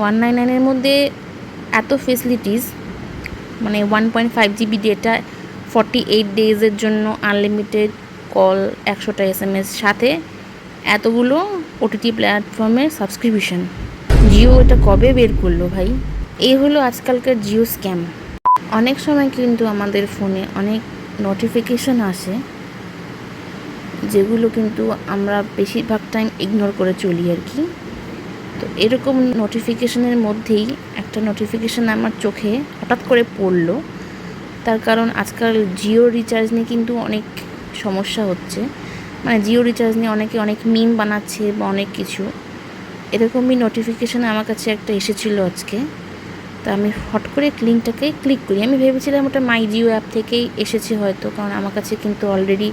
One nine নাইনের মধ্যে এত ফেসিলিটিস মানে one point five GB data forty eight ডেজের জন্য আনলিমিটেড কল একশোটা এস এম এস সাথে এতগুলো ওটিটি প্ল্যাটফর্মের সাবস্ক্রিপশন জিও এটা কবে বের করল ভাই? এই হলো আজকালকার জিও স্ক্যাম অনেক সময় কিন্তু আমাদের ফোনে অনেক নোটিফিকেশন আসে, যেগুলো কিন্তু আমরা বেশিরভাগ টাইম ইগনোর করে চলি আর কি। তো এরকম নোটিফিকেশনের মধ্যেই একটা নোটিফিকেশান আমার চোখে হঠাৎ করে পড়ল। তার কারণ আজকাল জিও রিচার্জ নিয়ে কিন্তু অনেক সমস্যা হচ্ছে। মানে জিও রিচার্জ নিয়ে অনেকে অনেক মিম বানাচ্ছে বা অনেক কিছু। এরকমই নোটিফিকেশান আমার কাছে একটা এসেছিল আজকে। তা আমি হট করে লিঙ্কটাকে ক্লিক করি। আমি ভেবেছিলাম ওটা মাই জিও অ্যাপ থেকেই এসেছে হয়তো, কারণ আমার কাছে কিন্তু অলরেডি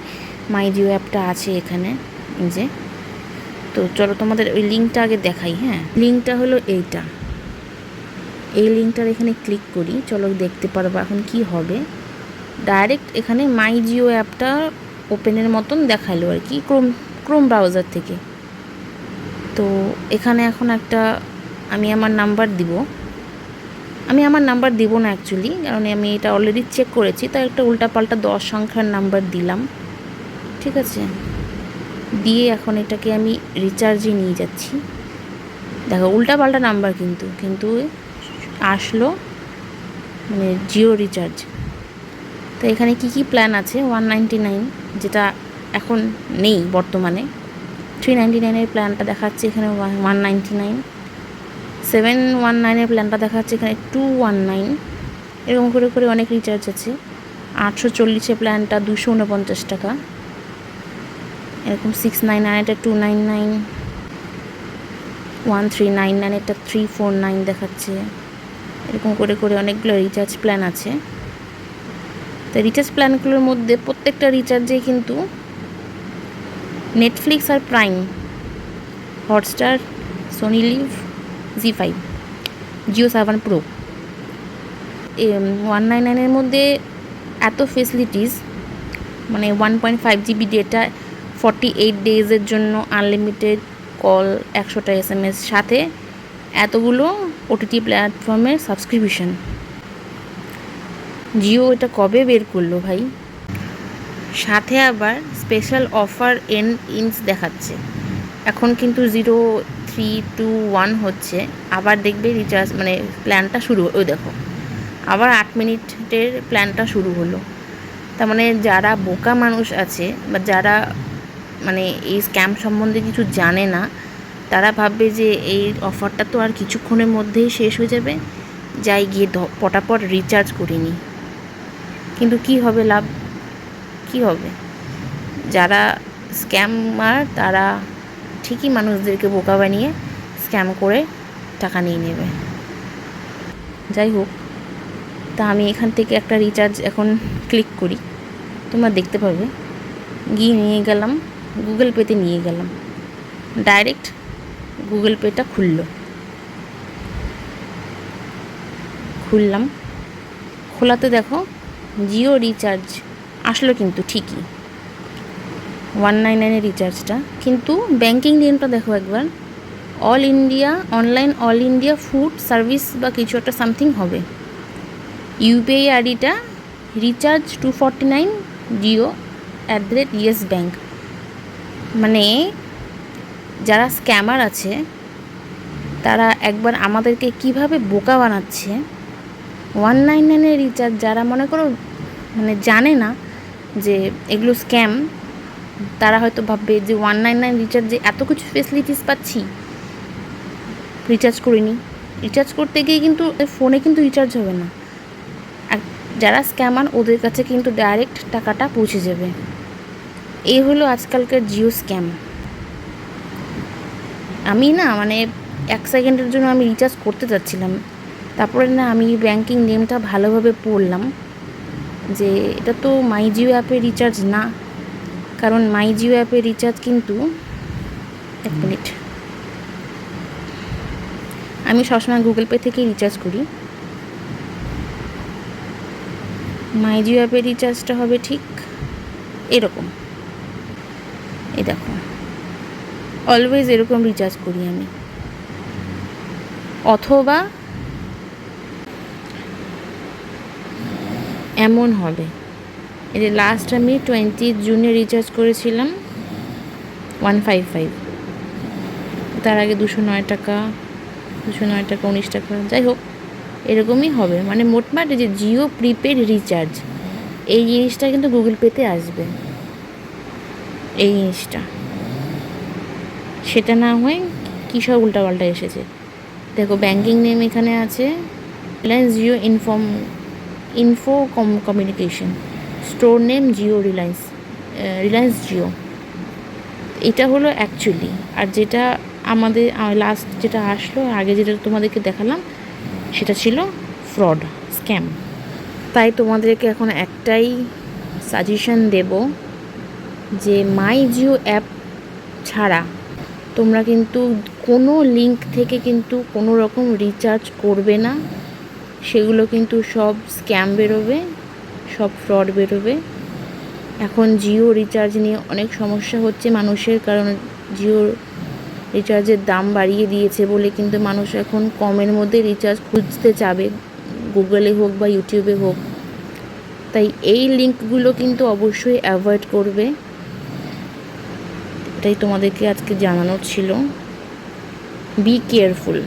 মাই জিও অ্যাপটা আছে এখানে যে। তো চলো তোমাদের ওই লিঙ্কটা আগে দেখাই হ্যাঁ? লিঙ্কটা হলো এইটা। এই লিঙ্কটার এখানে ক্লিক করি, চলো দেখতে পারব এখন কি হবে। ডাইরেক্ট এখানে মাই জিও অ্যাপটা ওপেনের মতন দেখাল আর কি ক্রোম ক্রোম ব্রাউজার থেকে। তো এখানে এখন একটা, আমি আমার নাম্বার দিব। আমি আমার নাম্বার দিব না অ্যাকচুয়ালি কারণ আমি এটা অলরেডি চেক করেছি, তাই একটা উল্টাপাল্টা দশ সংখ্যার নাম্বার দিলাম। ঠিক আছে? দিয়ে এখন এটাকে আমি রিচার্জে নিয়ে যাচ্ছি। দেখো, উল্টাপাল্টা নাম্বার কিন্তু কিন্তু আসলো মানে জিও রিচার্জ তো এখানে কি কি প্ল্যান আছে? ওয়ান নাইনটি নাইন যেটা এখন নেই বর্তমানে। থ্রি নাইনটি নাইনের প্ল্যানটা দেখাচ্ছে এখানে one ninety nine seven one নাইনের প্ল্যানটা দেখাচ্ছে এখানে টু ওয়ান নাইন এরকম করে করে অনেক রিচার্জ আছে। আটশো চল্লিশের প্ল্যানটা দুশো উনপঞ্চাশ টাকা। এরকম সিক্স নাইন নাইন এটা two nine nine one three nine nine এটা থ্রি ফোর নাইন দেখাচ্ছে। এরকম করে করে অনেকগুলো রিচার্জ প্ল্যান আছে। তো রিচার্জ প্ল্যানগুলোর মধ্যে প্রত্যেকটা রিচার্জে কিন্তু নেটফ্লিক্স আর Prime Hotstar Sony Liv Zee five Jio seven pro one nine নাইনের মধ্যে এত ফেসিলিটিস মানে one point five GB data forty eight ডেজের জন্য আনলিমিটেড কল একশোটা এস এম এস সাথে এতগুলো ওটিটি প্ল্যাটফর্মের সাবস্ক্রিপশন জিও এটা কবে বের করল ভাই? সাথে আবার স্পেশাল অফার এন ইনস দেখাচ্ছে। এখন কিন্তু জিরো থ্রি টু ওয়ান হচ্ছে। আবার দেখবে রিচার্জ মানে প্ল্যানটা শুরু ওই দেখো। আবার আট মিনিটের প্ল্যানটা শুরু হলো। তার মানে যারা বোকা মানুষ আছে বা যারা মানে এই স্ক্যাম সম্বন্ধে কিছু জানে না, তারা ভাববে যে এই অফারটা তো আর কিছুক্ষণের মধ্যেই শেষ হয়ে যাবে, যাই গিয়ে পটাপট রিচার্জ করিনি কিন্তু কি হবে লাভ? কি হবে? যারা স্ক্যামার তারা ঠিকই মানুষদেরকে বোকা বানিয়ে স্ক্যাম করে টাকা নিয়ে নেবে। যাই হোক, তা আমি এখান থেকে একটা রিচার্জ এখন ক্লিক করি। তোমরা দেখতে পাবে। গিয়ে নিয়ে গেলাম। গুগল পেতে নিয়ে গেলাম। ডাইরেক্ট গুগল পেটা খুললো। খুললাম। খোলাতে দেখো, জিও রিচার্জ আসলো কিন্তু ঠিকই। ওয়ান নাইন নাইনের রিচার্জটা কিন্তু ব্যাঙ্কিং নিয়মটা দেখো একবার। All India online all India food service বা কিছু একটা সামথিং হবে। ইউপিআই আইডিটা recharge two forty nine Jio at the rate Yes Bank মানে যারা স্ক্যামার আছে, তারা একবার আমাদেরকে কীভাবে বোকা বানাচ্ছে ওয়ান নাইন নাইনের রিচার্জ যারা মনে করো মানে জানে না যে এগুলো স্ক্যাম তারা হয়তো ভাববে যে ওয়ান নাইন নাইন রিচার্জে এত কিছু ফেসিলিটিস পাচ্ছি। রিচার্জ করিনি। রিচার্জ করতে গিয়ে কিন্তু ফোনে কিন্তু রিচার্জ হবে না। যারা স্ক্যামার ওদের কাছে কিন্তু ডাইরেক্ট টাকাটা পৌঁছে যাবে। এই হলো আজকালকার জিও স্ক্যাম। আমি না মানে এক সেকেন্ডের জন্য আমি রিচার্জ করতে চাচ্ছিলাম। তারপরে না আমি ব্যাংকিং নেমটা ভালোভাবে পড়লাম যে এটা তো মাই জিও অ্যাপে রিচার্জ না। কারণ মাই জিও অ্যাপে রিচার্জ কিন্তু এক মিনিট আমি সবসময় গুগল পে থেকেই রিচার্জ করি। মাই জিও অ্যাপের রিচার্জটা হবে ঠিক এরকম। এই দেখো। অলওয়েজ এরকম রিচার্জ করি আমি। অথবা এমন হবে। এই যে লাস্ট আমি টোয়েন্টি জুনে রিচার্জ করেছিলাম ওয়ান ফাইভ ফাইভ তার আগে দুশো নয় টাকা, দুশো নয় টাকা, উনিশ টাকা, যাই হোক, এরকমই হবে। মানে মোটমাট যে জিও প্রিপেড রিচার্জ এই জিনিসটা কিন্তু গুগল পেতে আসবে। এই জিনিসটা। সেটা না হয়ে কী সব উল্টাপাল্টা এসেছে? দেখো ব্যাঙ্কিং নেম এখানে আছে Reliance Jio inform info com communication store name Jio Reliance Reliance Jio এটা হলো অ্যাকচুয়ালি আর যেটা আমাদের লাস্ট যেটা আসলো, আগে যেটা তোমাদেরকে দেখালাম, সেটা ছিল ফ্রড স্ক্যাম তাই তোমাদেরকে এখন একটাই সাজেশন দেব যে মাই জিও অ্যাপ ছাড়া তোমরা কিন্তু কোনো লিঙ্ক থেকে কিন্তু কোনো রকম রিচার্জ করবে না। সেগুলো কিন্তু সব স্ক্যাম বেরোবে, সব ফ্রড বেরোবে। এখন জিও রিচার্জ নিয়ে অনেক সমস্যা হচ্ছে মানুষের, কারণ জিও রিচার্জের দাম বাড়িয়ে দিয়েছে বলে কিন্তু মানুষ এখন কমের মধ্যে রিচার্জ খুঁজতে চাবে গুগলে হোক বা ইউটিউবে হোক। তাই এই লিঙ্কগুলো কিন্তু অবশ্যই অ্যাভয়েড করবে। এটাই তোমাদেরকে আজকে জানানোর ছিল। Be careful